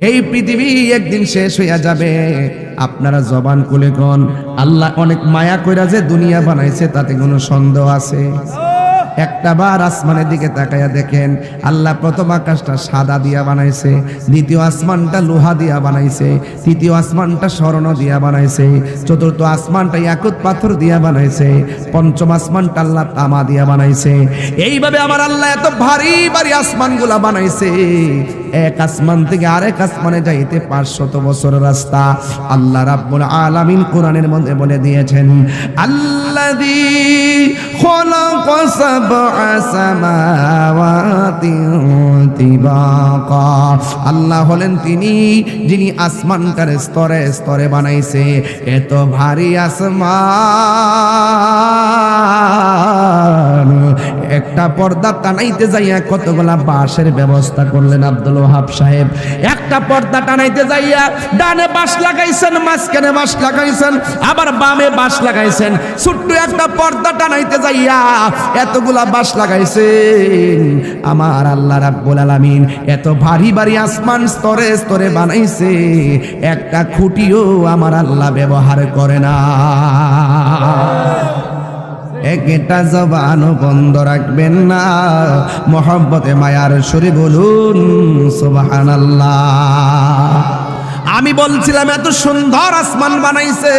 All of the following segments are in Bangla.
এই পৃথিবী একদিন শেষ হইয়া যাবে। আপনারা জবান কুলে গন আল্লাহ অনেক মায়া কইরা যে দুনিয়া বানাইছে, তাতে কোনো সন্দেহ আছে? একটা বার আসমানের দিকে তাকাইয়া দেখেন, আল্লাহ প্রথম আকাশটা সাদা দিয়া বানাইছে, দ্বিতীয় আসমানটা লোহা দিয়া বানাইছে, তৃতীয় আসমানটা স্বর্ণ দিয়া বানাইছে, চতুর্থ আসমানটা ইয়াকুত পাথর দিয়া বানাইছে, পঞ্চম আসমানটা আল্লাহ তামা দিয়া বানাইছে। এইভাবে আমার আল্লাহ এত ভারী ভারী আসমানগুলা বানাইছে। এক আসমান থেকে আরেক আসমানে যাইতে পাঁচশত বছর রাস্তা। আল্লাহ রাব্বুল আলামিন কোরআনের মধ্যে বলে দিয়েছেন, আল্লাযী তিবাকা আল্লাহ হলেন তিনি, যিনি আসমানটার স্তরে স্তরে বানাইছে। এত ভারী আসমান। একটা পর্দা টানাইতে যাইয়া কতগুলা বাঁশের ব্যবস্থা করলেন আব্দুল ওহাব সাহেব। একটা পর্দা টানাইতে যাইয়া ডানে বাঁশ লাগাইছেন, মাঝখানে বাঁশ লাগাইছেন, আবার বামে বাঁশ লাগাইছেন। ছোট্ট একটা পর্দা টানাইতে যাইয়া এতগুলা বাঁশ লাগাইছেন। আমার আল্লাহ রাব্বুল আলামিন এত ভারী ভারী আসমান স্তরে স্তরে বানাইছে, একটা খুঁটিও আমার আল্লাহ ব্যবহার করে না। একটা জবান বন্ধ রাখবেন না। মোহব্বতে মায়ার সুরে বলুন সুবাহান আমি বলছিলাম, এত সুন্দর আসমান বানাইছে।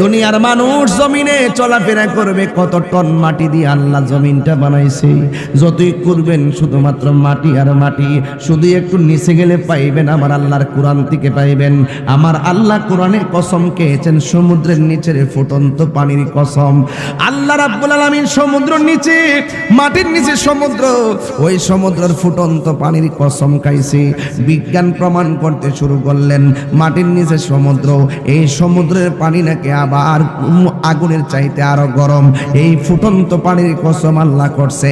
দুনিয়ার মানুষ জমিনে চলাফেরা করবে, কত টন মাটি দিয়ে আল্লাহ জমিনটা বানাইছে। যতই করবেন, শুধুমাত্র মাটি আর মাটি, শুধু একটু নিচে গেলে পাইবেন, আমার আল্লাহর কোরআন থেকে পাইবেন। আমার আল্লাহ কোরআনের কসম খেয়েছেন, সমুদ্রের নিচের ফুটন্ত পানির কসম। আল্লাহ রাব্বুল আলামিন সমুদ্রের নিচে, মাটির নিচে সমুদ্র, ওই সমুদ্রের ফুটন্ত পানির কসম খাইছে। বিজ্ঞান প্রমাণ করতে শুরু করলেন মাটির নিচে সমুদ্র, এই সমুদ্রের পানি নাকি আবার আগুনের চাইতে আরও গরম। এই ফুটন্ত পানির কসম আল্লাহ করছে।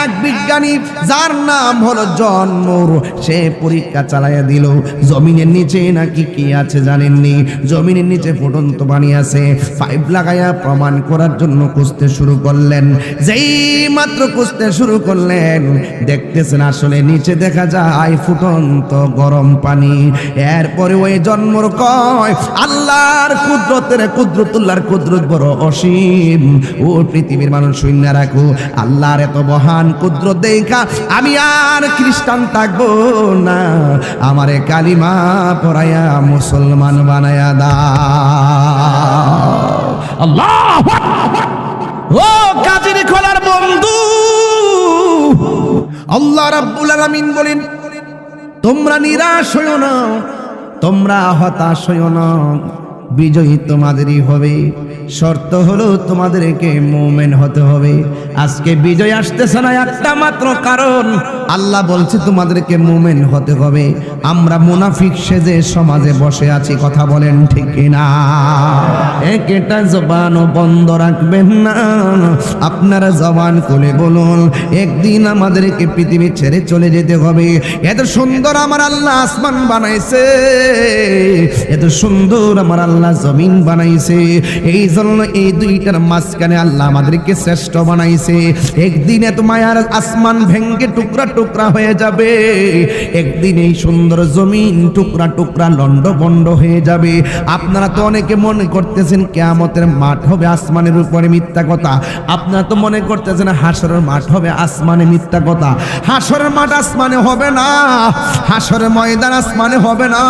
এক বিজ্ঞানী যার নাম হলো জন্মর সে পরীক্ষা চালাইয়া দিল, জমিনের নিচে নাকি কি আছে জানেননি? জমিনের নিচে ফুটন্ত পানি আছে। পাইপ লাগাইয়া প্রমাণ করার জন্য খুঁজতে শুরু করলেন। যেই মাত্র খুঁজতে শুরু করলেন, দেখতেছেন আসলে নিচে দেখা যায় ফুটন্ত গরম পানি। এরপরে ওই জন্মর কয়, আল্লাহর কুদরতের কুদরতুল্লাহর কুদরত বড় অসীম। ও পৃথিবীর মানুষ শূন্য রাখো, আল্লাহর এত মহান কুদরত দেখা, আমি আর খ্রিস্টান থাকব না। আমারে কালিমা পড়াইয়া মুসলমান বানায়া দা আল্লাহ ও কাজির খোলার বন্ধু, আল্লাহ রাব্বুল আলামিন বলেন, তোমরা নিরাশ হইও না। তোমরা হতাশ হইও না। বিজয়ী তোমাদেরই হবে। শর্ত হলো তোমাদেরকে মুমেন হতে হবে। আজকে বিজয় আসতেছে না একটা মাত্র কারণ। আল্লাহ বলছে তোমাদেরকে মুমেন হতে হবে। আমরা মুনাফিক সেজে সমাজে বসে আছি, কথা বলেন ঠিক না একটা জবানও বন্ধ রাখবেন না। আপনারা জবান খুলে বলুন, একদিন আমাদেরকে পৃথিবী ছেড়ে চলে যেতে হবে। এত সুন্দর আমার আল্লাহ আসমান বানাইছে। এত সুন্দর আমার আল্লাহ জমিন বানাইছে। এই জন্য এই দুইটার মাঝখানে আল্লাহ আমাদেরকে শ্রেষ্ঠ বানাইছে। একদিন এত মায়ার আসমান ভেঙ্গে টুকরা টুকরা হয়ে যাবে। একদিন এই সুন্দর জমিন টুকরা টুকরা লন্ড বন্ড হয়ে যাবে। আপনারা তো অনেকে মনে করতেছেন কেয়ামতের মাঠ হবে আসমানের উপরে মিথ্যা কথা। আপনারা তো মনে করতেছেন, হাসরের মাঠ হবে আসমানে মিথ্যা কথা। হাসরের মাঠ আসমানে হবে না। হাসরের ময়দান আসমানে হবে না।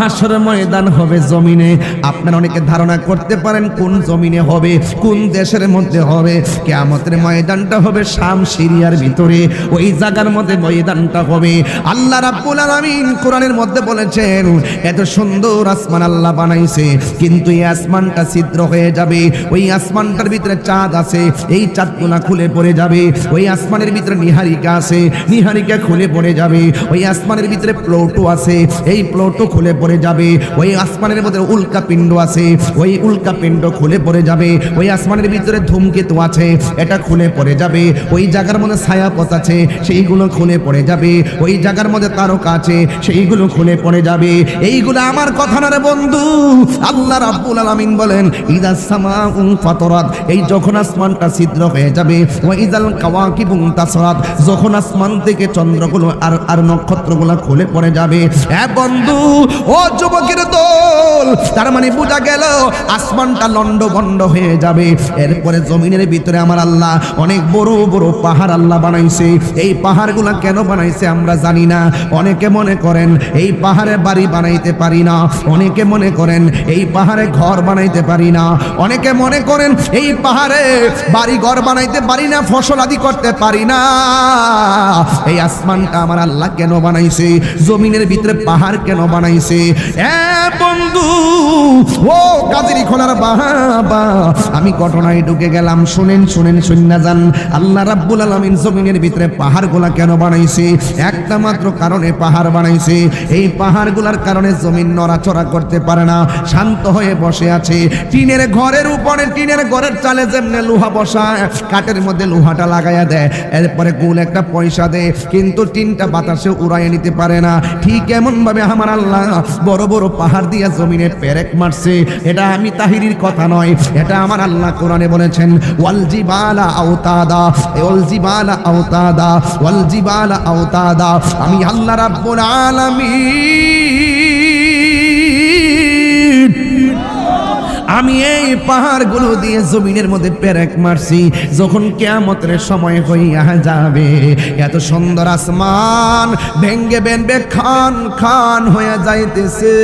হাসরের ময়দান হবে জমিনে। আপনারা অনেকে ধারণা করতে পারেন, কোন জমিনে হবে, কোন দেশের মধ্যে হবে। কেয়ামতের ময়দানটা হবে শাম সিরিয়ার ভিতরে, ওই জায়গার মধ্যে ময়দানটা হবে। আল্লাহ রাব্বুল আলামিন কোরআনের মধ্যে বলেছেন, এত সুন্দর আসমান আল্লাহ বানাইছে, কিন্তু এই আসমানটা ছিদ্র হয়ে যাবে। ওই আসমানটার ভিতরে চাঁদ আছে, এই চাঁদগুলা খুলে পড়ে যাবে। ওই আসমানের ভিতরে নিহারিকা আছে, নিহারিকা খুলে পড়ে যাবে। ওই আসমানের ভিতরে প্লোটো আছে, এই প্লোটো খুলে পড়ে যাবে। ওই আসমানের মধ্যে উল্কা পিণ্ড আছে, ওই উল্কা পিণ্ড খুলে পড়ে যাবে। ওই আসমানের ভিতরে ধূমকেতু আছে, এটা খুলে পড়ে যাবে। ওই জায়গার মধ্যে ছায়াপথ আছে, সেইগুলো খুলে পড়ে যাবে। ওই জায়গার মধ্যে তারকা আছে, সেইগুলো খুলে পড়ে যাবে। এইগুলো আমার কথা না রে বন্ধু, আল্লাহ রাব্বুল আলামিন বলেন, ইদা সামাউন ফাতরাত এই যখন আসমানটা ছিদ্র হয়ে যাবে, ওয়া ইদাল কাওয়াকিবুন তাসরাত যখন আসমান থেকে চন্দ্রগুলো আর আর নক্ষত্রগুলো খুলে পড়ে যাবে হ্যাঁ বন্ধু, ও যুবকের দল তার মানে বোঝা গেল আসমানটা লন্ড বন্ড হয়ে যাবে। এরপরে জমিনের ভিতরে আমার আল্লাহ অনেক বড় বড় পাহাড় আল্লাহ বানাইছে। এই পাহাড়গুলা কেন বানাইছে আমরা জানি না। অনেকে মনে করেন, এই পাহাড়ে বাড়ি বানাইতে পারি না। অনেকে মনে করেন, এই পাহাড়ে ঘর বানাইতে পারি না। অনেকে মনে করেন, এই পাহাড়ে বাড়ি ঘর বানাইতে পারি না, ফসল আদি করতে পারি না। এই আসমানটা আমার আল্লাহ কেন বানাইছে? জমিনের ভিতরে পাহাড় কেন বানাইছে? এ বন্ধু, ও কাজেরি খোলার বাবা আমি ঘটনায় ঢুকে গেলাম। শুনেন শুনেন শুননা যান। আল্লাহ রাব্বুল আলামিন জমিনের ভিতরে পাহাড়গুলা কেন বানাইছে? একটা মাত্র কারণে পাহাড় বানাইছে। এই পাহাড়গুলার কারণে জমিন নড়াচড়া করতে পারে না। শান্ত হয়ে বসে আছে। টিনের ঘরের উপরে, টিনের ঘরের চালে যেমনে লোহা বসায়, কাঠের মধ্যে লোহাটা লাগাইয়া দেয়। এরপরে গুল একটা পয়সা দেয়, কিন্তু টিনটা বাতাসে উড়াইয়ে নিতে পারে না। ঠিক এমন ভাবে আমার আল্লাহ বড় বড় পাহাড় দিয়া জমিনে পেরেক মারছে। এটা আমি তাহিরির কথা নয়, এটা আমার আল্লাহ কোরআনে বলেছেন, ওয়াল জিবালা আওতাদা ওয়াল জিবালা আওতাদা, ওয়াল জিবালা আওতাদা। আমি আল্লাহ রাব্বুল আলামিন আমি এই পাহাড়গুলো দিয়ে জমিনের মধ্যে পেরেক মারছি, যখন কেয়ামতের সময় হইয়া যাবে। এত সুন্দর আসমান ভেঙ্গে বেনবে, খান খান হয়ে যাইতেছে।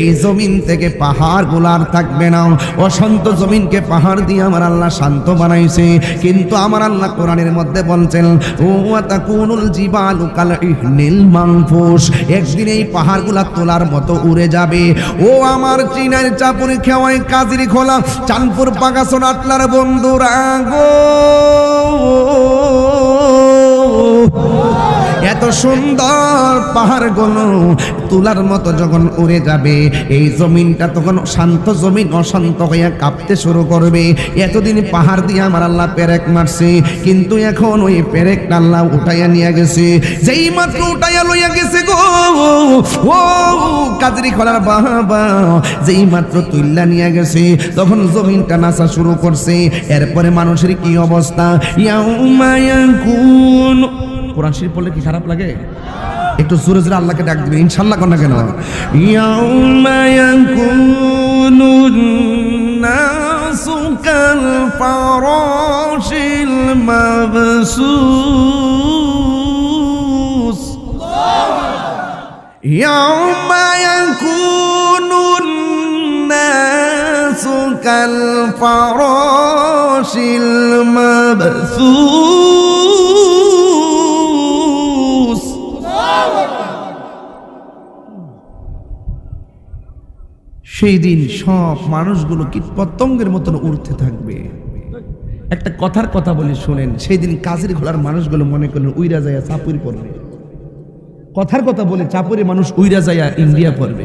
এই জমিন থেকে পাহাড়গুলার থাকবে না। অশান্ত জমিনকে পাহাড় দিয়ে আমার আল্লাহ শান্ত বানাইছে। কিন্তু আমার আল্লাহ কোরআনের মধ্যে বলছেন, ও তাকুনুল জিবালু কাল নীল মানফুস একদিন এই পাহাড়গুলা তোলার মতো উড়ে যাবে। ও আমার চিনার চাপুরি খেওয়াই কাজিরি খোলা। চাঁদপুর পাকাশন আটলার বন্ধুরা গো। এত সুন্দর পাহাড়গুলো তুলার মতো যখন উড়ে যাবে, এই জমিনটা তখন শান্ত জমিন, অশান্ত হইয়া কাঁপতে শুরু করবে। এতদিন পাহাড় দিয়ে আমার আল্লাহ পেরেক মারছে, কিন্তু এখন ওই পেরেক আল্লাহ উঠাইয়া নিয়ে গেছে। যেই মাত্র উঠাইয়া লইয়া গেছে গো, ও কাজরি খোলার বাবা, যেই মাত্র তুল্লা নিয়ে গেছে, তখন জমিনটা নাচা শুরু করছে। এরপরে মানুষের কি অবস্থা? ইয়াউমায়া কুন কোরআন শরীফ পড়লে কি খারাপ লাগে? একটু জোরে জোরে আল্লাহকে ডাক দিবেন ইনশাল্লাহ না কেন? ইয়াউমা ফারাশিল মাবসুস। সেই দিন সব মানুষগুলো কীট পতঙ্গের মতন উড়তে থাকবে। একটা কথার কথা বলে, শোনেন, সেই দিন কাজের ঘোড়ার মানুষগুলো মনে করেন উইরা যায় চাপুরি পড়বে কথার কথা বলে চাপুরি মানুষ উইরা যায় ইন্ডিয়া পড়বে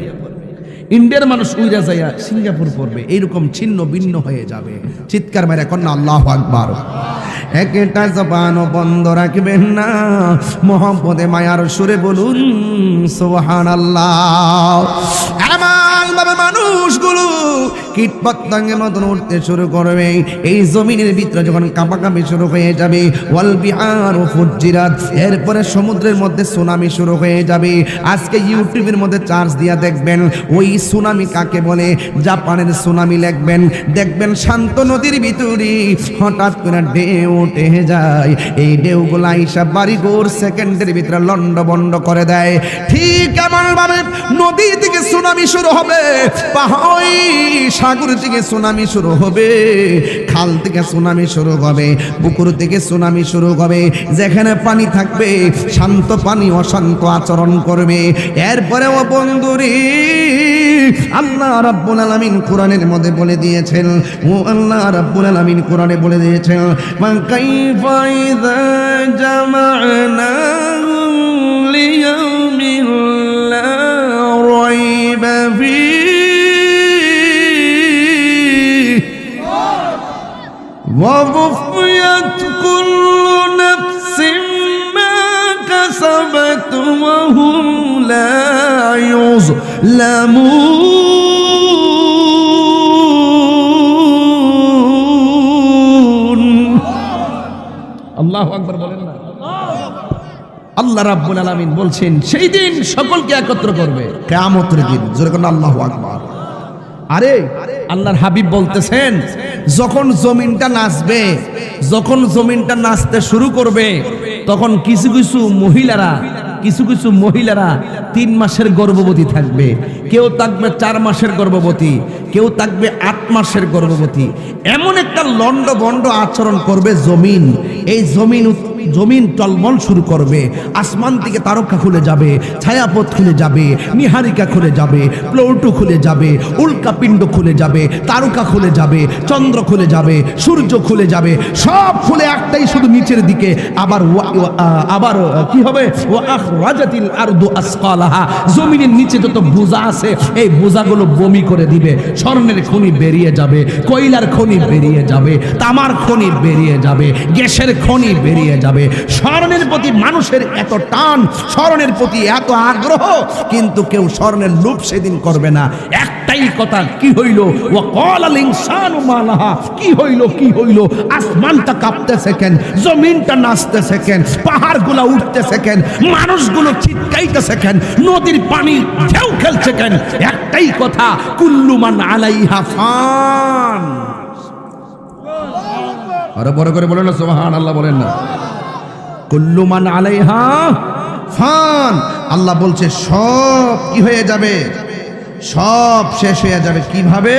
ইন্ডিয়ার মানুষ উইরা যাইয়া সিঙ্গাপুর পড়বে, এইরকম ছিন্ন ভিন্ন হয়ে যাবে। চিৎকার মেরে কন্যা, আল্লাহ আকবার। একটা জবানও বন্ধ রাখবেন না। মোহাম্মদে মায়ার সুরে বলুন সোহান আল্লাহ মানুষগুলো কীট পতঙ্গের মতন উঠতে শুরু করবে। এই জমিনের ভিতরে যখন কাঁপাকাঁপি শুরু হয়ে যাবে, ওয়াল বিহার ও ফুজিরাত এরপরে সমুদ্রের মধ্যে সুনামি শুরু হয়ে যাবে। আজকে ইউটিউবের মধ্যে চার্জ দিয়া দেখবেন, ওই সুনামি কাকে বলে? জাপানের সুনামি লিখবেন, দেখবেন শান্ত নদীর ভিতরে হঠাৎ করে ঢেউ উঠে যায়। এই ঢেউগুলো আইসা বাড়ি গোর সেকেন্ডের ভিতরে লন্ড বন্ড করে দেয়। ঠিক এমন ভাবে নদী থেকে সুনামি শুরু হবে, পাহাড়ি সাগর থেকে সুনামি শুরু হবে, খাল থেকে সুনামি শুরু হবে, পুকুর থেকে সুনামি শুরু হবে। যেখানে পানি থাকবে, শান্ত পানি অশান্ত আচরণ করবে। এরপরে ও বন্ধুরি আল্লাহ রাব্বুল আলামিন কোরআনের মধ্যে বলে দিয়েছেন, ও আল্লাহ রাব্বুল আলামিন কোরআনে বলে দিয়েছেন, মা কাইফা ইযা জামা'নাহুম লিয়াউমিন লা রাইবা ফিহি ওয়া বুফিয়াত কুল্লু নাফসিন আল্লাহ আকবর রাব্বুল আলামিন বলছেন, সেই দিন সকলকে একত্র করবে। কেমত দিন আল্লাহ আকবর। আরে, আল্লাহর হাবিব বলতেছেন, যখন জমিনটা নাচবে, যখন জমিনটা নাচতে শুরু করবে, তখন কিছু কিছু মহিলারা কিছু কিছু মহিলারা তিন মাসের গর্ভবতী থাকবে। কেউ থাকবে চার মাসের গর্ভবতী, কেউ থাকবে আট মাসের গর্ভবতী। এমন একটা লন্ড বন্ড আচরণ করবে জমিন। এই জমিন জমিন। টলমল শুরু করবে, আসমান থেকে তারকা খুলে যাবে, ছায়াপথ খুলে যাবে, নিহারিকা খুলে যাবে, প্লৌটু খুলে যাবে উল্কাপিণ্ড খুলে যাবে, তারকা খুলে যাবে, চন্দ্র খুলে যাবে, সূর্য খুলে যাবে, সব খুলে একটাই শুধু নিচের দিকে, আবার আবার কি হবে? জমিনের নিচে যত বোঝা আছে, এই বোঝাগুলো বমি করে দিবে, স্বর্ণের খনি বেরিয়ে যাবে, কয়লার খনি বেরিয়ে যাবে, তামার খনি বেরিয়ে যাবে, গ্যাসের খনি বেরিয়ে যাবে। স্বর্ণের প্রতি মানুষের এত টান স্মরণের প্রতি এত আগ্রহ, কিন্তু কেউ স্বর্ণের লোভ সেদিন করবে না। একটাই কথা, কি হইল? ও কল আল ইনসানু মালাহা, কি হইল কি হইল? আসমানটা কাঁপতেছে কেন? জমিনটা নাচতেছে কেন? পাহাড়গুলো উঠতেছে কেন? মানুষগুলো চিৎকাইতেছে কেন? নদীর পানি ঢেউ খেলছে কেন? একটাই কথা কুল্লুমান আলাইহা ফান। আরও বড় করে বলেন না সুবহান আল্লাহ বলেন না। কুল্লুমান আলাইহা ফান আল্লাহ বলছে সব কি হয়ে যাবে সব শেষ হয়ে যাবে কিভাবে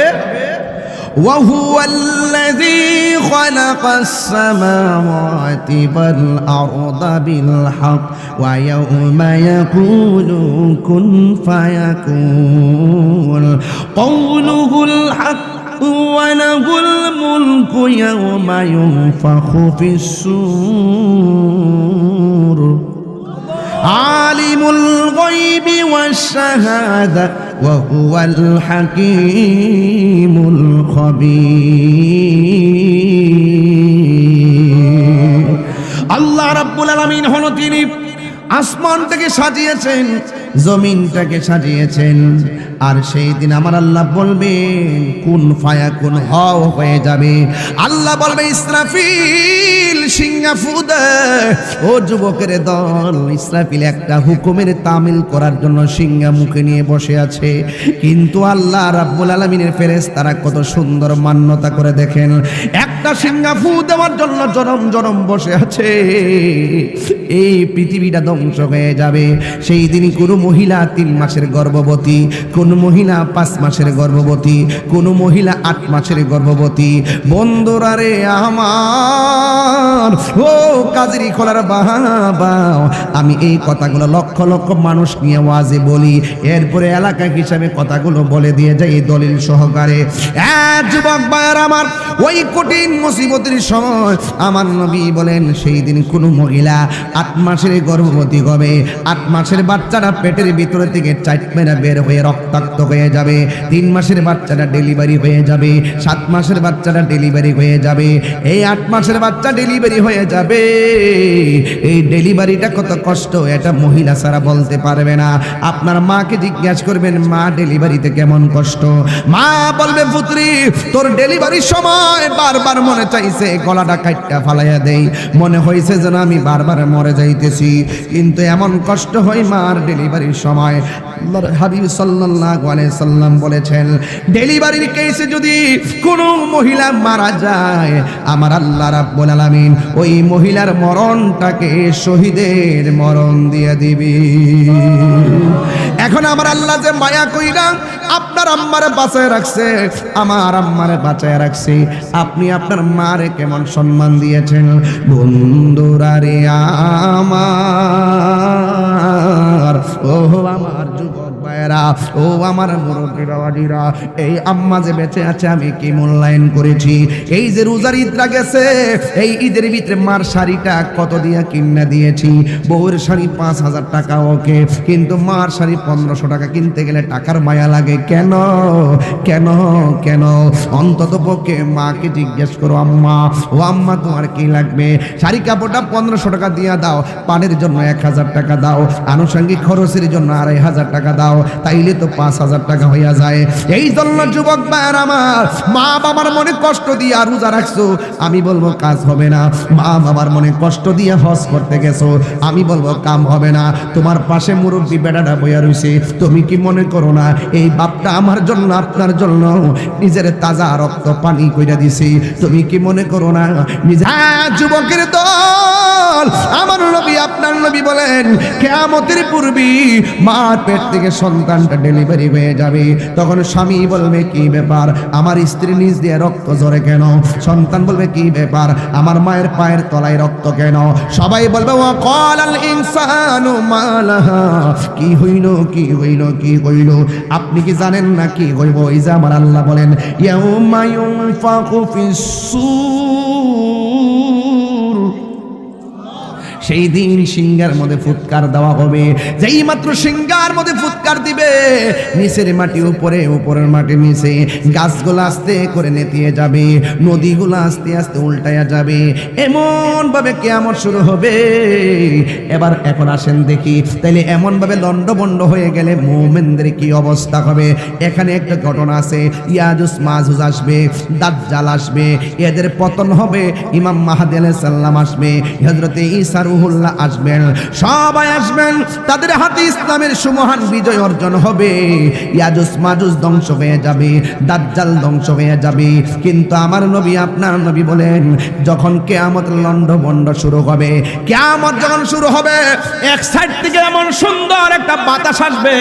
وهو الذي خلق السماوات والأرض بالحق ويوم يقول كن فيكون قوله الحق وله الملك يوم ينفخ في السور আলিমুল গায়বি ওয়াস শাহাদা ওয়া হুয়াল হাকীমুল খবীর। আল্লাহ রাব্বুল আলামিন হলো তিনি আসমানটাকে সাজিয়েছেন, জমিনটাকে সাজিয়েছেন। আর সেই দিন আমার আল্লাহ বলবেন, কোন ফায়া, কোন হও হয়ে যাবে? আল্লাহ বলবে, ইসরাফিল সিঙ্গাফুদে ও যুবকের দল, ইসরাফিল একটা হুকুমের তামিল করার জন্য সিঙ্গা মুখে নিয়ে বসে আছে। কিন্তু আল্লাহ রাব্বুল আলমিনের ফেরেস তারা কত সুন্দর মান্যতা করে দেখেন। একটা সিঙ্গা ফু দেওয়ার জন্য জনম জনম বসে আছে। এই পৃথিবীটা ধ্বংস হয়ে যাবে। সেই দিন কোনো মহিলা তিন মাসের গর্ভবতী, কোন মহিলা পাঁচ মাসের গর্ভবতী, কোন মহিলা আট মাসের গর্ভবতী। বন্ধুরা রে আমার, ও কাজেরি খোলার বাবা, আমি এই কথাগুলো লক্ষ লক্ষ মানুষ নিয়ে ওয়াজে বলি। এরপরে এলাকা হিসাবে কথাগুলো বলে দিয়ে যাই দলিল সহকারে। যুবক ভাইয়ার আমার, ওই কঠিন মুসিবতের সময় আমার নবী বলেন, সেই দিন কোনো মহিলা আট মাসের গর্ভবতী হবে। আট মাসের বাচ্চারা পেটের ভিতরে থেকে চাট মেরা বের হয়ে রক্তাক্ত হয়ে যাবে। তিন মাসের বাচ্চাটা ডেলিভারি হয়ে যাবে। সাত মাসের বাচ্চাটা ডেলিভারি হয়ে যাবে। এই আট মাসের বাচ্চা ডেলিভারি হয়ে যাবে। এই ডেলিভারিটা কত কষ্ট, এটা মহিলা ছাড়া বলতে পারবে না। আপনার মাকে জিজ্ঞাসা করবেন, মা ডেলিভারিতে কেমন কষ্ট? মা বলবে, পুত্রী, তোর ডেলিভারির সময় বারবার মনে চাইছে, গলাটা কাটটা ফালাইয়া দেই। মনে হয়েছে যেন আমি বারবার মরে যাইতেছি। কিন্তু এমন কষ্ট হয় মার ডেলিভারির সময়। হাবিব সাল্লাল্লাহু আলাইহি সাল্লাম বলেছেন, ডেলিভারির কেসে যদি কোনো মহিলা মারা যায়, আমার আল্লাহ রাব্বুল আলামিন ওই মহিলার মরণটাকে শহীদের মরণ দিয়ে দিবি। এখন আমার আল্লাহ যে মায়া কইরা আপনার আম্মারে বাঁচায় রাখছে, আমার আম্মারে বাঁচায় আপনি আপনার মারে কেমন সম্মান দিয়েছেন? বন্ধুরা আমার ও আমার যুবক। ভাইয়েরা, ও আমার মুরব্বীরা বাড়িরা এই আম্মা যে বেঁচে আছে আমি কি মূল্যায়ন করেছি? এই যে রোজার ঈদটা গেছে, এই ঈদের ভিতরে মার শাড়িটা কত দিয়া কিনা দিয়েছি? বউয়ের শাড়ি পাঁচ হাজার টাকা ওকে, কিন্তু মার শাড়ি পনেরোশো টাকা কিনতে গেলে টাকার মায়া লাগে। কেন? কেন? কেন? অন্তত পক্ষে মাকে জিজ্ঞেস করো, আম্মা, ও আম্মা তোমার কি লাগবে? শাড়ি কাপড়টা পনেরোশো টাকা দিয়ে দাও, পানের জন্য এক হাজার টাকা দাও, আনুষঙ্গিক খরচের জন্য আড়াই হাজার টাকা দাও তাইলে তো পাঁচ হাজার টাকা হইয়া যায়। এই জন্য যুবক ভাইয়ার আমার, মা বাবার মনে কষ্ট দিয়ে রোজা রাখছো, আমি বলব কাজ হবে না। মা বাবার মনে কষ্ট দিয়ে হজ করতে গেছো, আমি বলব কাম হবে না। তোমার পাশে মুরব্বী বেটাটা বইয়া রইছে, তুমি কি মনে করো না? এই বাপটা আমার জন্য, আপনার জন্য নিজের তাজা রক্ত পানি কইরা দিছি। তুমি কি মনে করো না? হ্যাঁ যুবকের দল, আমার নবী, আপনার নবী বলেন, কেয়ামতের পূর্বী মার পেট থেকে সন্তানটা ডেলিভারি হয়ে যাবে। তখন স্বামী বলবে, কি ব্যাপার? আমার স্ত্রী নিজ দিয়ে রক্ত ঝরে কেন? সন্তান বলবে, কি ব্যাপার? আমার মায়ের পায়ের তলায় রক্ত কেন? সবাই বলবে ও কলাল ইনসানু মালাহা। কি হইল কি হইল কি হইল? আপনি কি জানেন না কি হইব? এই আমার আল্লাহ বলেন, ইয়াউমা ইউনফাকু ফিস সেই দিন সিংহার মধ্যে ফুৎকার দেওয়া হবে। যেই মাত্র সিংহার মধ্যে ফুৎকার দিবে, নিচের মাটি উপরে, উপরের মাটি নিচে, গাছগুলো আস্তে করে নেতিয়ে যাবে, নদীগুলো আস্তে আস্তে উল্টায়া যাবে। এমন ভাবে কেমন শুরু হবে। এবার এখন আসেন দেখি, তাইলে এমন ভাবে লন্ডবন্ড হয়ে গেলে মোমেনদের কি অবস্থা হবে? এখানে একটা ঘটনা আছে ইয়াজুস মাজুজ আসবে, দাজ্জাল আসবে, এদের পতন হবে, ইমাম মাহাদি আলাইহিস সাল্লাম আসবে, হযরতে ঈসা রুহুল্লাহ আসবেন। সবাই আসবেন। তাদের হাতে ইসলামের সুমহান বিজয় অর্জন হবে। ইয়াজুস মাজুস ধ্বংস হয়ে যাবে। দাজ্জাল ধ্বংস হয়ে যাবে। কিন্তু আমার নবী, আপনার নবী বলেন, যখন কেয়ামত বন্ড শুরু হবে, কেয়ামত যখন শুরু হবে, এক সাইড থেকে এমন সুন্দর একটা বাতাস আসবে।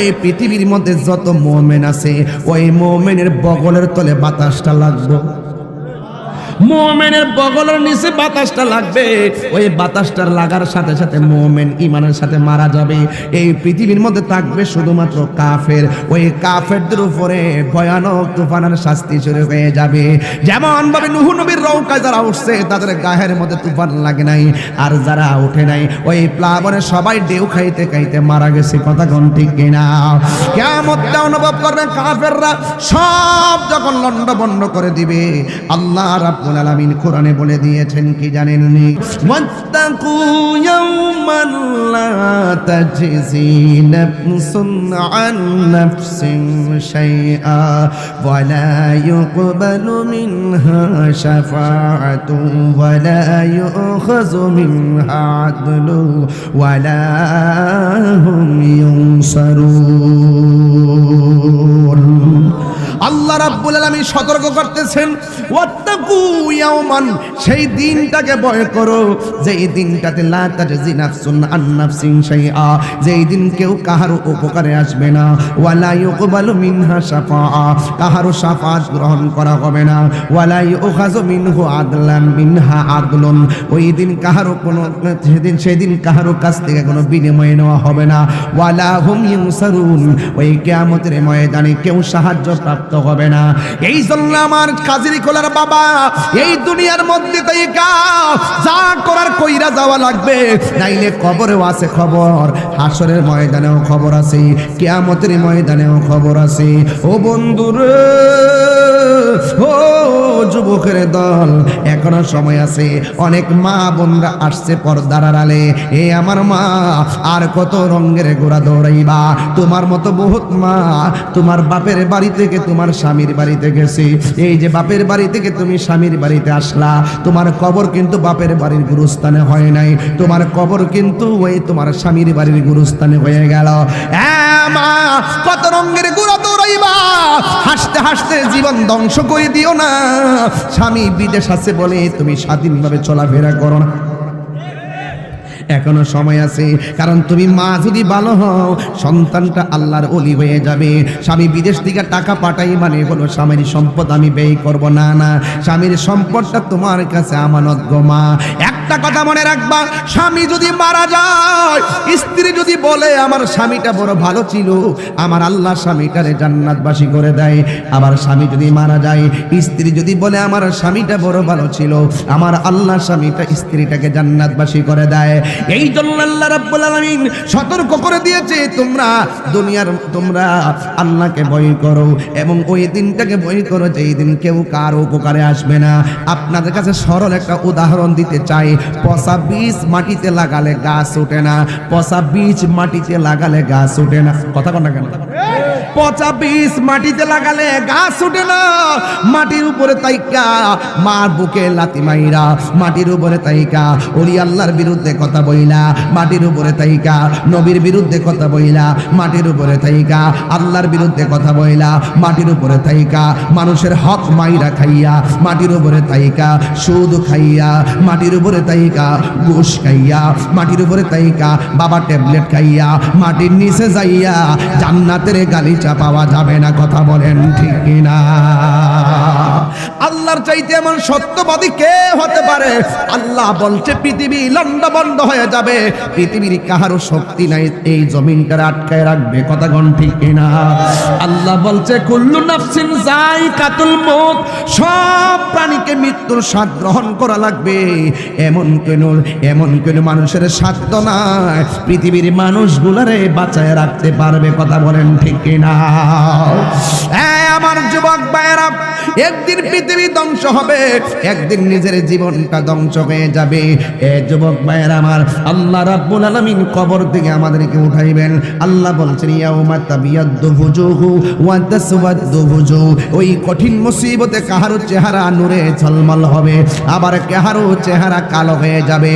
এই পৃথিবীর মধ্যে যত মোমেন আছে, ওই মোমেনের বগলের তলে বাতাসটা লাগবে। মোমেনের বগলের নিচে বাতাসটা লাগবে। ওই বাতাসটার লাগার সাথে সাথে মোমেন ইমানের সাথে মারা যাবে। এই পৃথিবীর মধ্যে থাকবে শুধুমাত্র কাফের। ওই কাফেরদের উপরে ভয়ানক তুফানের শাস্তি শুরু হয়ে যাবে। যেমন ভাবে নুহু নবীর রৌকায় যারা উঠছে, তাদের গায়ের মধ্যে তুফান লাগে নাই আর যারা উঠে নাই, ওই প্লাবনে সবাই ডেউ খাইতে খাইতে মারা গেছে। কথা কোন ঠিক কিনা? কেমন অনুভব করবে কাফেররা। সব যখন লন্ড বন্ড করে দিবে, আল্লাহ রাব্বুল আলামিন কোরআনে বলে দিয়েছেন, কি জানেননি? ওয়াত্তাকু ইয়াওমান লা তাজজি নাফসুন আন নাফসিন শাইআ ওয়া লা ইউকবালু মিনহা শাফাআতু ওয়া লা ইউখাযু মিনহা আদলু ওয়া লা হুম ইউনসারুন। আল্লাহ রাব্বুল আলামিন সতর্ক করতেছেন, ওয়াত্তাকু ইয়াওমান সেই দিনটাকে ভয় করো। যেই দিনটাতে লা তাজজি নাফসুন আন নাফসিন শাইআ, যেই দিন কেউ কাহার উপকারে আসবে না। ওয়ালা ইউকবালু মিনহা শাফাআ, কাহারও শাফাআত গ্রহণ করা হবে না। ওয়ালা ইউখাযু মিনহু আদলান, মিনহা আদলুন। ওই দিন কাহারও কোনো, সেদিন সেদিন কাহারও কাছ থেকে কোনো বিনিময় নেওয়া হবে না। ওয়ালা হুম ইউসারুন ওই কিয়ামতের ময়দানে কেউ সাহায্য প্রাপ্ত হবে না। এই জন্য আমার কাজের খোলার বাবা, এই দুনিয়ার মধ্যে তাইকা যা করার কইরা যাওয়া লাগবে, নাইলে কবরেও আছে খবর, হাসরের ময়দানেও খবর আছে, কিয়ামতের ময়দানেও খবর আছে। ও বন্ধুরে ও যুবকের দল, এখনও সময় আছে, অনেক মা বোনরা আসছে পর্দার আড়ালে। এ আমার মা, আর কত রঙের গোড়া দৌড়াইবা, তোমার মতো বহুত মা, তোমার বাপের বাড়ি থেকে তোমার স্বামীর বাড়িতে গেছে। এই যে বাপের বাড়ি থেকে তুমি স্বামীর বাড়িতে আসলা, তোমার কবর কিন্তু বাপের বাড়ির গুরুস্থানে হয় নাই। তোমার কবর কিন্তু ওই তোমার স্বামীর বাড়ির গুরুস্থানে হয়ে গেল। মা, কত রঙের গোড়া দৌড়াইবা হাসতে হাসতে জীবন ধ্বংস করে দিও না। স্বামী বিদেশ আছে বলে তুমি স্বাধীনভাবে চলাফেরা করো না। এখনও সময় আছে। কারণ তুমি মা যদি ভালো হও, সন্তানটা আল্লাহর অলি হয়ে যাবে। স্বামী বিদেশ থেকে টাকা পাঠাই মানে হলো স্বামীর সম্পদ আমি ব্যয় করব। না না, স্বামীর সম্পদটা তোমার কাছে আমানত গো মা। একটা কথা মনে রাখবা, স্বামী যদি মারা যায়, স্ত্রী যদি বলে, আমার স্বামীটা বড় ভালো ছিল, আমার আল্লাহ স্বামীটারে জান্নাতবাসী করে দেয়। আবার স্বামী যদি মারা যায়, স্ত্রী যদি বলে, আমার স্বামীটা বড় ভালো ছিল, আমার আল্লাহ স্বামীটা স্ত্রীটাকে জান্নাতবাসী করে দেয়। এই জন্য আল্লাহ রাব্বুল আলামিন সতর্ক করে দিয়েছে, তোমরা দুনিয়ার, তোমরা আল্লাহকে ভয় করো এবং ওই দিনটাকে ভয় করো যে এই দিন কেউ কার উপকারে আসবে না। আপনাদের কাছে সরল একটা উদাহরণ দিতে চাই, পচা বীজ মাটিতে লাগালে গাছ ওঠে না, পচা বীজ মাটিতে লাগালে গাছ ওঠে না। কথা কন না কেন? পচা বীজ মাটিতে লাগালে গাছ ওঠে না। মাটির উপরে তাইকা, মার বুকে লাতি মাইরা। মাটির উপরে তাইকা, ওলি আল্লাহর বিরুদ্ধে কথা বইলা। মাটির উপরে তাইকা, নবীর বিরুদ্ধে কথা বইলা। মাটির উপরে তাইকা, আল্লাহর বিরুদ্ধে কথা বইলা। মাটির উপরে তাইকা, মানুষের হক মাইরা খাইয়া। মাটির উপরে তাইকা, সুদ খাইয়া। মাটির উপরে তাইকা, ঘুষ খাইয়া। মাটির উপরে তাইকা বাবা ট্যাবলেট খাইয়া। মাটির নিচে যাইয়া জান্নাতের গালিচা পাওয়া যাবে না, কথা বলেন ঠিক কিনা? আল্লাহর চাইতে এমন সত্যবাদী কে হতে পারে? আল্লাহ বলছে, পৃথিবী লন্ড বন্ধ হয়ে যাবে। পৃথিবীর কাহারও শক্তি নাই, এই জমিনটা আটকায় রাখবে, কথা গণ ঠিক কিনা? আল্লাহ বলছে, কুল্লু নাফসিন যাই কাতুল মত সব প্রাণীকে মৃত্যুর স্বাদ গ্রহণ করা লাগবে। এমন কেন এমন কেন মানুষের সাধ্য নাই। পৃথিবীর মানুষগুলারে বাঁচায় রাখতে পারবে, কথা বলেন ঠিক কিনা? আমার যুবক ভাইয়েরা, একদিন পৃথিবী ধ্বংস হবে, একদিন নিজের জীবনটা ধ্বংস হয়ে যাবে। এ যুবক ভাইয়েরা আমার, আল্লাহ রাব্বুল আলামিন কবর থেকে আমাদেরকে উঠাইবেন। আল্লাহ বলছেন, ইয়াউমা তাবিয়াদ্দু ফুজুহু ওয়া তাসওয়াদ্দু ফুজুহ ওই কঠিন মুসিবতে কাহারো চেহারা নূরে ঝলমল হবে, আবার কাহারো চেহারা কালো হয়ে যাবে।